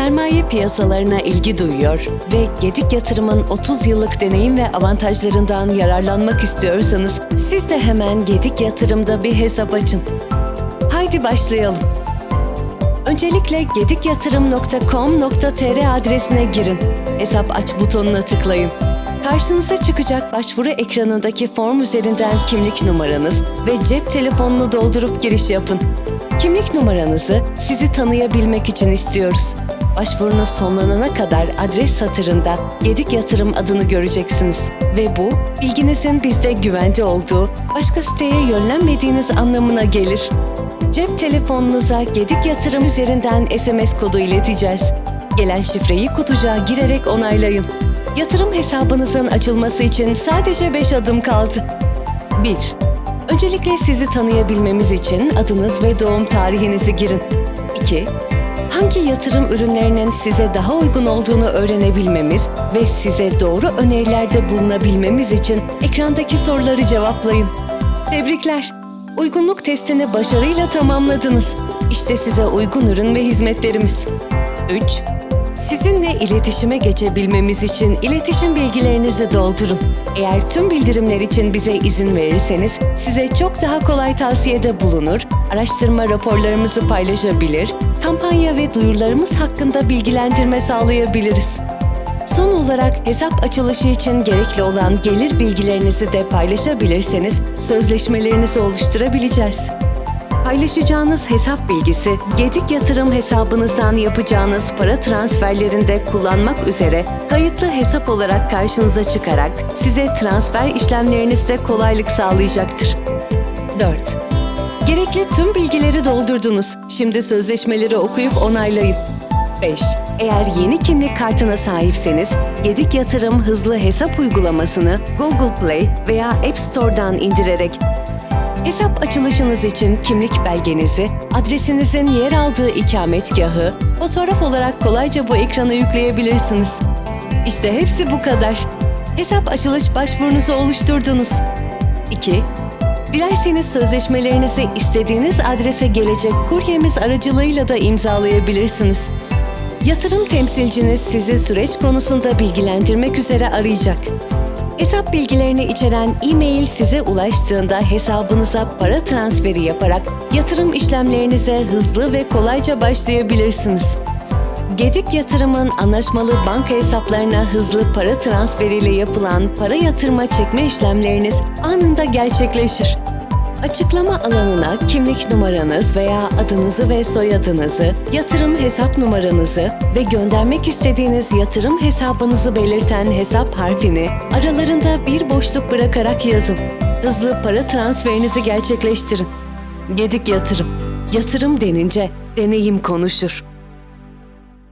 sermaye piyasalarına ilgi duyuyor ve Gedik Yatırım'ın 30 yıllık deneyim ve avantajlarından yararlanmak istiyorsanız siz de hemen Gedik Yatırım'da bir hesap açın. Haydi başlayalım. Öncelikle gedikyatırım.com.tr adresine girin. Hesap aç butonuna tıklayın. Karşınıza çıkacak başvuru ekranındaki form üzerinden kimlik numaranız ve cep telefonunu doldurup giriş yapın. Kimlik numaranızı sizi tanıyabilmek için istiyoruz. Başvurunuz sonlanana kadar adres satırında Gedik Yatırım adını göreceksiniz. Ve bu, bilginizin bizde güvende olduğu, başka siteye yönlenmediğiniz anlamına gelir. Cep telefonunuza Gedik Yatırım üzerinden SMS kodu ileteceğiz. Gelen şifreyi kutucuğa girerek onaylayın. Yatırım hesabınızın açılması için sadece 5 adım kaldı. 1. Öncelikle sizi tanıyabilmemiz için adınız ve doğum tarihinizi girin. 2. Hangi yatırım ürünlerinin size daha uygun olduğunu öğrenebilmemiz ve size doğru önerilerde bulunabilmemiz için ekrandaki soruları cevaplayın. Tebrikler! Uygunluk testini başarıyla tamamladınız. İşte size uygun ürün ve hizmetlerimiz. 3. Sizinle iletişime geçebilmemiz için iletişim bilgilerinizi doldurun. Eğer tüm bildirimler için bize izin verirseniz size çok daha kolay tavsiyede bulunur, araştırma raporlarımızı paylaşabilir, kampanya ve duyurularımız hakkında bilgilendirme sağlayabiliriz. Son olarak hesap açılışı için gerekli olan gelir bilgilerinizi de paylaşabilirseniz sözleşmelerinizi oluşturabileceğiz. Paylaşacağınız hesap bilgisi, Gedik yatırım hesabınızdan yapacağınız para transferlerinde kullanmak üzere kayıtlı hesap olarak karşınıza çıkarak size transfer işlemlerinizde kolaylık sağlayacaktır. 4. Gerekli tüm bilgileri doldurdunuz. Şimdi sözleşmeleri okuyup onaylayın. 5. Eğer yeni kimlik kartına sahipseniz, Gedik Yatırım Hızlı Hesap uygulamasını Google Play veya App Store'dan indirerek Hesap açılışınız için kimlik belgenizi, adresinizin yer aldığı ikametgahı, fotoğraf olarak kolayca bu ekrana yükleyebilirsiniz. İşte hepsi bu kadar. Hesap açılış başvurunuzu oluşturdunuz. 2. Dilerseniz sözleşmelerinizi istediğiniz adrese gelecek kuryemiz aracılığıyla da imzalayabilirsiniz. Yatırım temsilciniz sizi süreç konusunda bilgilendirmek üzere arayacak. Hesap bilgilerini içeren e-mail size ulaştığında hesabınıza para transferi yaparak yatırım işlemlerinize hızlı ve kolayca başlayabilirsiniz. Gedik Yatırım'ın anlaşmalı banka hesaplarına hızlı para transferiyle yapılan para yatırma çekme işlemleriniz anında gerçekleşir. Açıklama alanına kimlik numaranız veya adınızı ve soyadınızı, yatırım hesap numaranızı ve göndermek istediğiniz yatırım hesabınızı belirten hesap harfini aralarında bir boşluk bırakarak yazın. Hızlı para transferinizi gerçekleştirin. Gedik Yatırım. Yatırım denince deneyim konuşur.